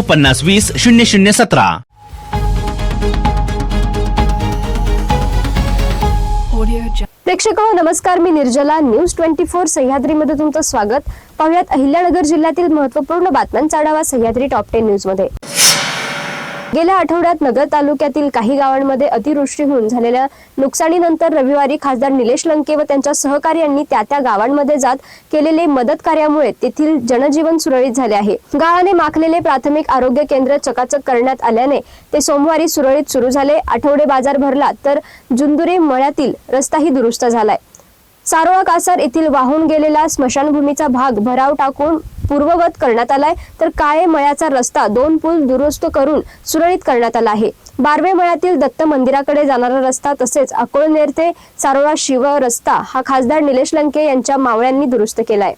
पन्नास वीस शून्य शून्य सतरा. प्रेक्षक हो नमस्कार. मी निर्जला. न्यूज ट्वेंटी फोर सह्याद्रीमध्ये तुमचं स्वागत. पाहुयात अहिल्यानगर जिल्ह्यातील महत्त्वपूर्ण बातम्यांचा आढावा सह्याद्री टॉप टेन न्यूजमध्ये. गेल्या आठवड्यात नगर तालुक्यातील काही गावांमध्ये अतिवृष्टी होऊन झालेल्या नुकसानीनंतर रविवारी खासदार निलेश लंके व त्यांच्या सहकार्यांनी त्या त्या गावांमध्ये जात केलेले मदत कार्यामुळे तेथील जनजीवन सुरळीत झाले आहे. गावाने माखलेले प्राथमिक आरोग्य केंद्र चकाचक करण्यात आल्याने ते सोमवारी सुरळीत सुरू झाले. आठवडे बाजार भरला तर जुंदुरे मळ्यातील रस्ताही दुरुस्त झालाय. सारोळा कासार येथील वाहून गेलेला स्मशानभूमीचा भाग भराव टाकून पूर्ववत करण्यात आलाय. तर काळे मळ्याचा रस्ता दोन पूल दुरुस्त करून सुरळीत करण्यात आला आहे. बारवे मळ्यातील दत्त मंदिराकडे जाणारा रस्ता तसेच अकोळनेर ते सारोळा शिव रस्ता हा खासदार निलेश लंके यांच्या मावळ्यांनी दुरुस्त केलाय.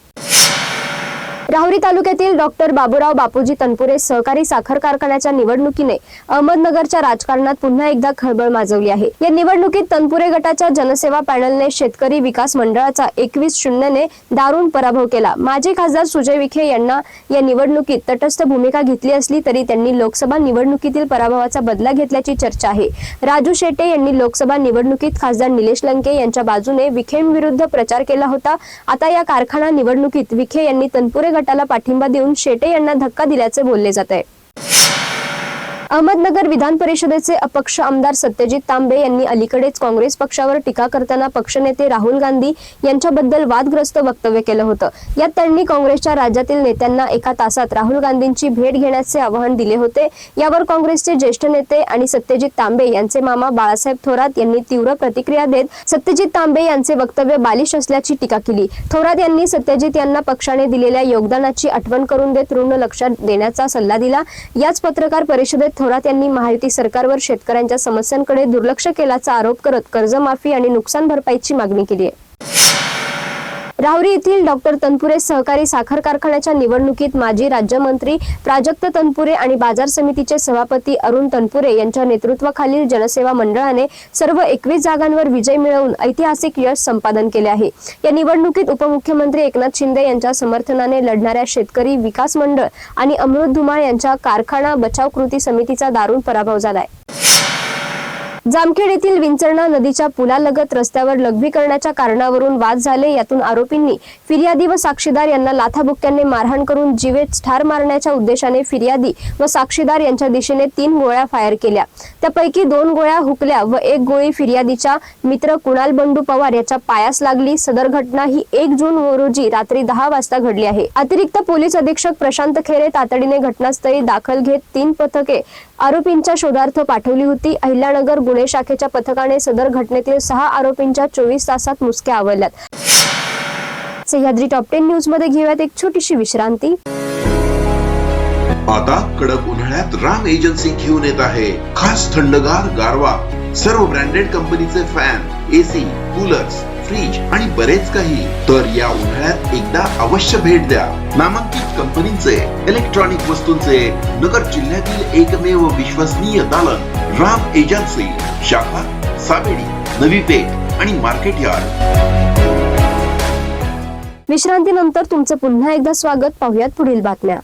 राहुरी तालुक्यातील डॉक्टर बाबूराव बापूजी तनपुरे सहकारी साखर कारखान्याच्या निवडणुकीने अहमदनगरच्या राजकारणात पुन्हा एकदा खळबळ माजवली आहे. या निवडणुकीत तनपुरे गटाच्या जनसेवा पॅनलने शेतकरी विकास मंडळाचा एकवीस शून्यने दारुण पराभव केला. माजी खासदार सुजय विखे यांना या निवडणुकीत तटस्थ भूमिका घेतली असली तरी त्यांनी लोकसभा निवडणुकीतील पराभवाचा बदला घेतल्याची चर्चा आहे. राजू शेटे यांनी लोकसभा निवडणुकीत खासदार निलेश लंके यांच्या बाजूने विखेंविरुद्ध प्रचार केला होता. आता या कारखाना निवडणुकीत विखे यांनी तनपुरे गटाला पाठिंबा देऊन शेटे यांना धक्का दिल्याचे बोलले जात आहे. अहमदनगर विधान परिषदेचे अपक्ष आमदार सत्यजित तांबे यांनी अलीकडेच काँग्रेस पक्षावर टीका करताना पक्षनेते राहुल गांधी यांच्याबद्दल वादग्रस्त वक्तव्य केलं होतं. यात त्यांनी काँग्रेसच्या राज्यातील नेत्यांना एका तासात राहुल गांधींची भेट घेण्याचे आवाहन दिले होते. यावर काँग्रेसचे ज्येष्ठ नेते आणि सत्यजित तांबे यांचे मामा बाळासाहेब थोरात यांनी तीव्र प्रतिक्रिया देत सत्यजित तांबे यांचे वक्तव्य बालिश असल्याची टीका केली. थोरात यांनी सत्यजित यांना पक्षाने दिलेल्या योगदानाची आठवण करून देत ऋण लक्षात देण्याचा सल्ला दिला. याच पत्रकार परिषदेत थोरात यांनी महायुती सरकारवर शेतकऱ्यांच्या समस्यांकडे दुर्लक्ष केल्याचा आरोप करत कर्जमाफी आणि नुकसान भरपाईची मागणी केली आहे. राहुरी येथील डॉक्टर तनपुरे सहकारी साखर कारखान्याच्या निवडणुकीत माजी राज्यमंत्री प्राजक्त तनपुरे आणि बाजार समितीचे सभापती अरुण तनपुरे यांच्या नेतृत्वाखालील जनसेवा मंडळाने सर्व एकवीस जागांवर विजय मिळवून ऐतिहासिक यश संपादन केले आहे. या निवडणुकीत उपमुख्यमंत्री एकनाथ शिंदे यांच्या समर्थनाने लढणाऱ्या शेतकरी विकास मंडळ आणि अमृत धुमाळ यांच्या कारखाना बचाव कृती समितीचा दारुण पराभव झालाय. जामखेड येथील विंचरणा नदीच्या पुलालगत रस्त्यावर लघवी करण्याच्या कारणावरून वाद झाले. यातून आरोपींनी फिर्यादी व साक्षीदार यांना लाथाबुक्क्यांनी मारहाण करून जीवेत ठार मारण्याच्या उद्देशाने फिर्यादी व साक्षीदार यांच्या दिशेने तीन गोळ्या फायर केल्या. त्यापैकी दोन गोळ्या हुकल्या व एक गोळी फिर्यादीच्या मित्र कुणाल बंडू पवार याच्या पायास लागली. सदर घटना ही एक जून रोजी रात्री दहा वाजता घडली आहे. अतिरिक्त पोलीस अधीक्षक प्रशांत खेरे तातडीने घटनास्थळी दाखल घेत तीन पथके आरोपींच्या शोधार्थ पाठवली होती. अहिल्यानगर गुन्हे शाखेच्या पथकाने सदर घटनेतील सहा आरोपींच्या चोवीस तासात मुसक्या आवरल्यात. सह्याद्री टॉप टेन न्यूजमध्ये घेऊयात एक छोटीशी विश्रांती. आता कडक उन्हाळ्यात राम एजन्सी घेऊन येत आहे. खास थंडगार गारवा. सर्व ब्रँडेड कंपनीचे फॅन एसी कूलर्स फ्रीज आणि बरेच काही. तर या उन्हाळ्यात एकदा अवश्य भेट द्या. नामांकित कंपनीचे इलेक्ट्रॉनिक वस्तूंचे नगर जिल्ह्यातील एकमेव विश्वसनीय दालन राम एजन्सी शाखा सावेडी नवी पेठ आणि मार्केट यार्ड. विश्रांतीनंतर तुमचं पुन्हा एकदा स्वागत. पाहुयात पुढील बातम्या.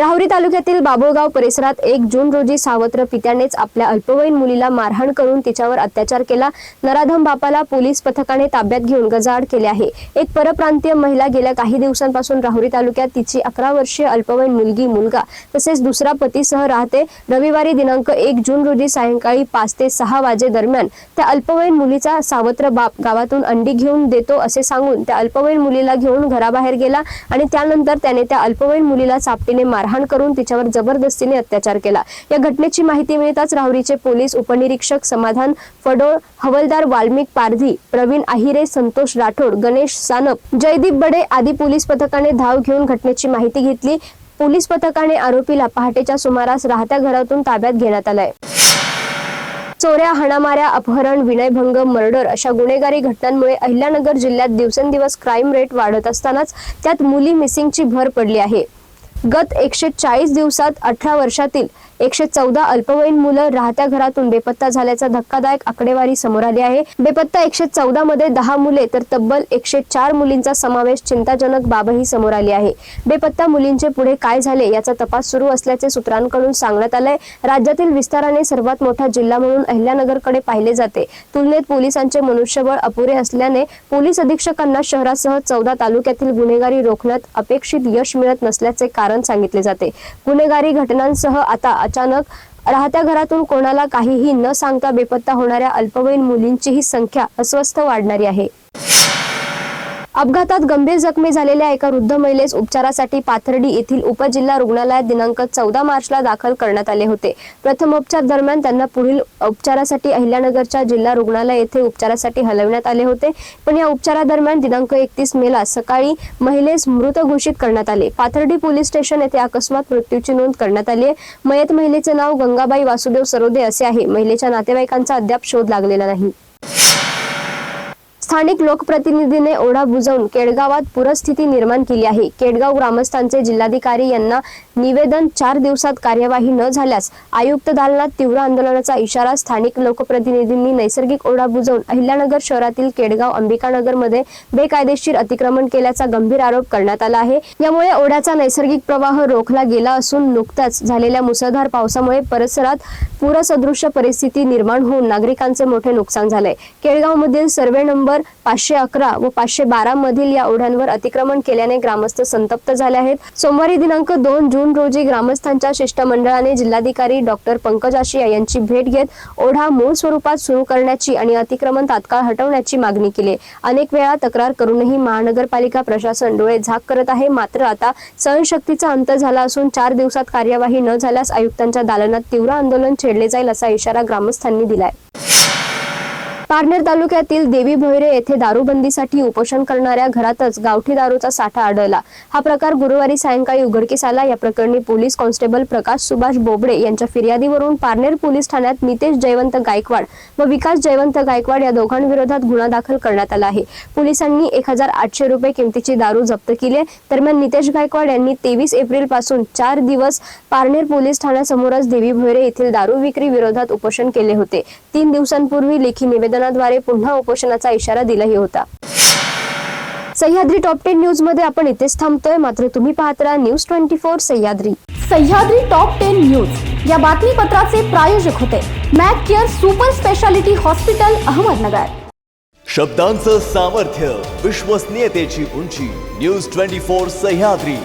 राहुरी तालुक्यातील बाबुळगाव परिसरात एक जून रोजी सावत्र पित्यानेच आपल्या अल्पवयीन मुलीला मारहाण करून तिच्यावर अत्याचार केला. नराधम बापाला पोलीस पथकाने ताब्यात घेऊन गजाआड केले आहे. एक परप्रांतीय महिला गेल्या काही दिवसांपासून राहुरी तालुक्यात तिची अकरा वर्षीय अल्पवयीन मुलगी मुलगा तसेच दुसरा पतीसह राहते. रविवारी दिनांक एक जून रोजी सायंकाळी पाच ते सहा वाजे दरम्यान त्या अल्पवयीन मुलीचा सावत्र बाप गावातून अंडी घेऊन देतो असे सांगून त्या अल्पवयीन मुलीला घेऊन घराबाहेर गेला आणि त्यानंतर त्याने त्या अल्पवयीन मुलीला चापटीने मारहाण मारहाण करून तिच्यावर जबरदस्तीने अत्याचार केला. या घटनेची माहिती मिळताच राहुरीचे पोलीस उपनिरीक्षक समाधान फडोळ हवलदार वाल्मिक पारधी प्रवीण आहिरे संतोष राठोड गणेश सानप जयदीप बडे आदी पोलीस पथकाने धाव घेऊन घटनेची माहिती घेतली. पोलीस पथकाने आरोपीला पहाटेच्या सुमारास राहत्या घरातून ताब्यात घेण्यात आलाय. चोऱ्या हाणामाऱ्या अपहरण विनयभंग मर्डर अशा गुन्हेगारी घटनांमुळे अहिल्यानगर जिल्ह्यात दिवसेंदिवस क्राईम रेट वाढत असतानाच त्यात मुली मिसिंगची भर पडली आहे. गत एकशे चाळीस दिवसात अठरा वर्षातील एकशे चौदा अल्पवयीन मुलं राहत्या घरातून बेपत्ता झाल्याचा धक्कादायक आकडेवारी समोर आली आहे. बेपत्ता एकशे चौदा मध्ये दहा मुले तर तब्बल एकशे चार मुलींचा समावेश चिंताजनक बाबही समोर आली आहे. बेपत्ता मुलींचे पुढे काय झाले याचा तपास सुरू असल्याचे सूत्रांकडून सांगण्यात आलंय. राज्यातील विस्ताराने सर्वात मोठा जिल्हा म्हणून अहिल्यानगरकडे पाहिले जाते. तुलनेत पोलिसांचे मनुष्यबळ अपुरे असल्याने पोलीस अधीक्षकांना शहरासह चौदा तालुक्यातील गुन्हेगारी रोखण्यात अपेक्षित यश मिळत नसल्याचे कारण सांगितले जाते. गुन्हेगारी घटनांसह आता अचानक राहत्या घरातून कोणाला काहीही न सांगता बेपत्ता होणाऱ्या अल्पवयीन मुलींचीही संख्या अस्वस्थ वाढणारी आहे. अपघातात गंभीर जखमी झालेल्या एका वृद्ध महिलेस उपचारासाठी पाथर्डी येथील उपजिल्हा रुग्णालयात दिनांक चौदा मार्चला दाखल करण्यात आले होते. प्रथमोपचार दरम्यान त्यांना पुढील उपचारासाठी अहिल्यानगरच्या जिल्हा रुग्णालय येथे उपचारासाठी हलवण्यात आले होते. पण या उपचारादरम्यान दिनांक एकतीस मेला सकाळी महिलेस मृत घोषित करण्यात आले. पाथर्डी पोलीस स्टेशन येथे अकस्मात मृत्यूची नोंद करण्यात आली आहे. मयत महिलेचे नाव गंगाबाई वासुदेव सरोदे असे आहे. महिलेच्या नातेवाईकांचा अद्याप शोध लागलेला नाही. स्थानिक लोकप्रतिनिधीने ओढा बुजवून केडगावात पूरस्थिती निर्माण केली आहे. केडगाव ग्रामस्थांचे जिल्हाधिकारी यांना निवेदन चार दिवसात कार्यवाही न झाल्यास आयुक्त दालनात तीव्र आंदोलनाचा इशारा स्थानिक लोकप्रतिनिधींनी नैसर्गिक ओढा बुजवून अहिल्यानगर शहरातील केडगाव अंबिकानगरमध्ये बेकायदेशीर अतिक्रमण केल्याचा गंभीर आरोप करण्यात आला आहे. यामुळे ओढ्याचा नैसर्गिक प्रवाह रोखला गेला असून नुकताच झालेल्या मुसळधार पावसामुळे परिसरात पूरसदृश्य परिस्थिती निर्माण होऊन नागरिकांचे मोठे नुकसान झाले केळगावमधील मधील सर्वे नंबर पाचशे अकरा व पाचशे बारा मधील या ओढ्यांवर अतिक्रमण केल्याने ग्रामस्थ संतप्त झाले आहेत. सोमवारी दिनांक दोन जून रोजी ग्रामस्थांच्या शिष्टमंडळाने जिल्हाधिकारी डॉक्टर पंकज आशिया यांची भेट घेत ओढा मूळ स्वरूपात सुरू करण्याची आणि अतिक्रमण तात्काळ हटवण्याची मागणी केली. अनेक वेळा तक्रार करूनही महानगरपालिका प्रशासन डोळे झाक करत आहे. मात्र आता सहनशक्तीचा अंत झाला असून चार दिवसात कार्यवाही न झाल्यास आयुक्तांच्या दालनात तीव्र आंदोलन छेडले जाईल असा इशारा ग्रामस्थांनी दिलाय. पारनेर तालुक्यातील देवी भोयरे येथे दारूबंदीसाठी उपोषण करणाऱ्या घरातच गावठी दारूचा साठा आढळला. हा प्रकार गुरुवारी सायंकाळी उघडकीस आला. या प्रकरणी पोलीस कॉन्स्टेबल प्रकाश सुभाष बोबडे यांच्या फिर्यादीवरून पारनेर पोलीस ठाण्यात नितेश जयवंत गायकवाड व विकास जयवंत गायकवाड या दोघांविरोधात गुन्हा दाखल करण्यात आला आहे. पोलिसांनी एक हजार आठशे रुपये किमतीची दारू जप्त केली. आहे. दरम्यान नितेश गायकवाड यांनी तेवीस एप्रिलपासून चार दिवस पारनेर पोलीस ठाण्यासमोरच देवी भोयरे येथील दारू विक्री विरोधात उपोषण केले होते. तीन दिवसांपूर्वी लेखी निवेदनाद्वारे पुन्हा उपोषणाचा इशारा दिलाही होता. सह्याद्री टॉप टेन न्यूजमध्ये आपण इथेच थांबतोय. मात्र तुम्ही पाहत राहा news twenty four Sahyadri. Sahyadri top ten news या बातमीपत्राचे प्रायोजक होते Mac care super speciality hospital Ahmednagar. शब्दांचं सामर्थ्य विश्वसनीयतेची उंची. News twenty four Sahyadri.